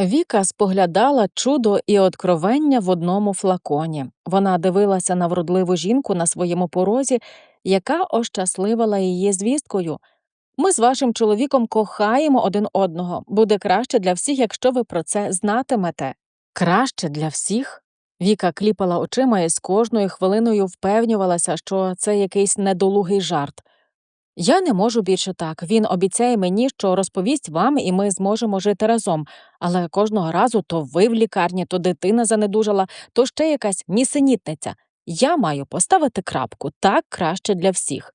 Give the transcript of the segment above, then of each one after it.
Віка споглядала чудо і откровення в одному флаконі. Вона дивилася на вродливу жінку на своєму порозі, яка ощасливила її звісткою. Ми з вашим чоловіком кохаємо один одного. Буде краще для всіх, якщо ви про це знатимете. Краще для всіх? Віка кліпала очима і з кожною хвилиною впевнювалася, що це якийсь недолугий жарт. Я не можу більше так. Він обіцяє мені, що розповість вам, і ми зможемо жити разом. Але кожного разу то ви в лікарні, то дитина занедужала, то ще якась нісенітниця. Я маю поставити крапку так краще для всіх.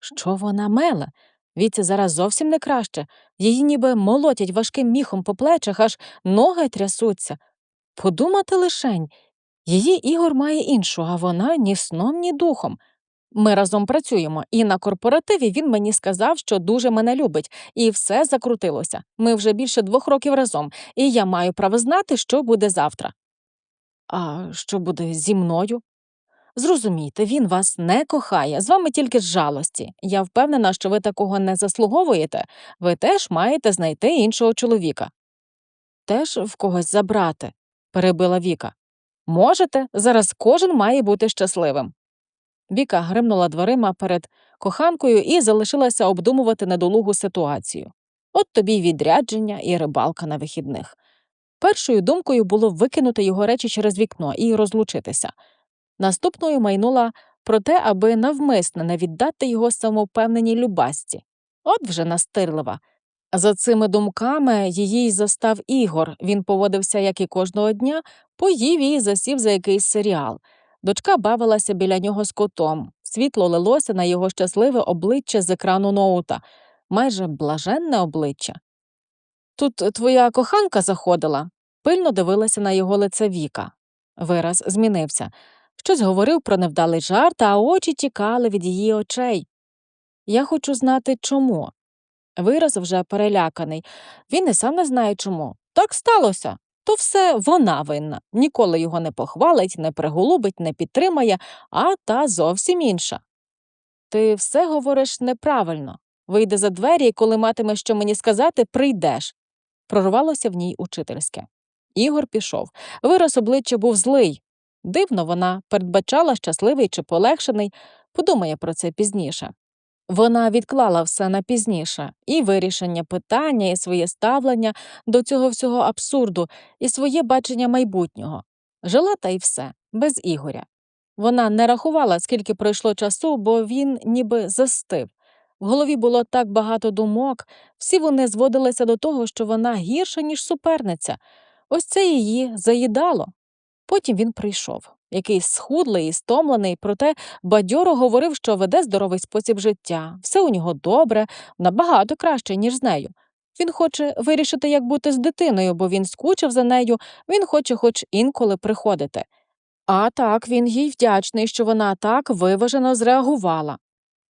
Що вона меле? Віці зараз зовсім не краще. Її ніби молотять важким міхом по плечах, аж ноги трясуться. Подумати лишень. Її Ігор має іншу, а вона ні сном, ні духом. Ми разом працюємо, і на корпоративі він мені сказав, що дуже мене любить, і все закрутилося. Ми вже більше двох років разом, і я маю право знати, що буде завтра. А що буде зі мною? Зрозумійте, він вас не кохає, з вами тільки з жалості. Я впевнена, що ви такого не заслуговуєте. Ви теж маєте знайти іншого чоловіка. Теж в когось забрати, перебила Віка. Можете, зараз кожен має бути щасливим. Віка гримнула дверима перед коханкою і залишилася обдумувати недолугу ситуацію. От тобі й відрядження і рибалка на вихідних. Першою думкою було викинути його речі через вікно і розлучитися. Наступною майнула про те, аби навмисне не віддати його самовпевненій любасті. От вже настирлива. За цими думками її й застав Ігор. Він поводився, як і кожного дня, поїв і засів за якийсь серіал. Дочка бавилася біля нього з котом. Світло лилося на його щасливе обличчя з екрану ноута, майже блаженне обличчя. Тут твоя коханка заходила, пильно дивилася на його лице Віка. Вираз змінився. Щось говорив про невдалий жарт, а очі тікали від її очей. Я хочу знати, чому. Вираз вже переляканий. Він і сам не знає чому. Так сталося. То все вона винна. Ніколи його не похвалить, не приголубить, не підтримає, а та зовсім інша. Ти все говориш неправильно. Вийди за двері, і коли матимеш що мені сказати, прийдеш. Прорвалося в ній учительське. Ігор пішов. Вираз обличчя був злий. Дивно, вона передбачала щасливий чи полегшений, подумає про це пізніше. Вона відклала все на пізніше і вирішення питання, і своє ставлення до цього всього абсурду, і своє бачення майбутнього. Жила та й все, без Ігоря. Вона не рахувала, скільки пройшло часу, бо він ніби застив. В голові було так багато думок, всі вони зводилися до того, що вона гірша, ніж суперниця. Ось це її заїдало. Потім він прийшов, якийсь схудлий і стомлений, проте бадьоро говорив, що веде здоровий спосіб життя, все у нього добре, набагато краще, ніж з нею. Він хоче вирішити, як бути з дитиною, бо він скучив за нею, він хоче хоч інколи приходити. А так він їй вдячний, що вона так виважено зреагувала.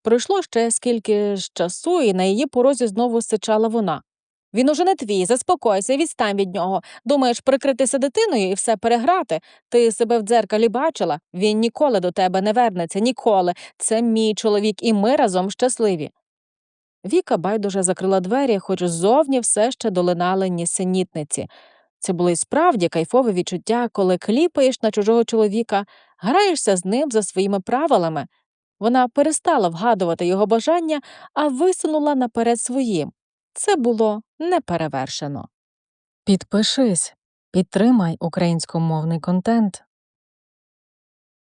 Пройшло ще скільки ж часу, і на її порозі знову сичала вона. Він уже не твій, заспокойся, відстань від нього. Думаєш прикритися дитиною і все переграти. Ти себе в дзеркалі бачила. Він ніколи до тебе не вернеться, ніколи. Це мій чоловік, і ми разом щасливі. Віка байдуже закрила двері, хоч ззовні все ще долинали нісенітниці. Це було й справді кайфове відчуття, коли кліпаєш на чужого чоловіка, граєшся з ним за своїми правилами. Вона перестала вгадувати його бажання, а висунула наперед своїм. Це було неперевершено. Підпишись, підтримай українськомовний контент.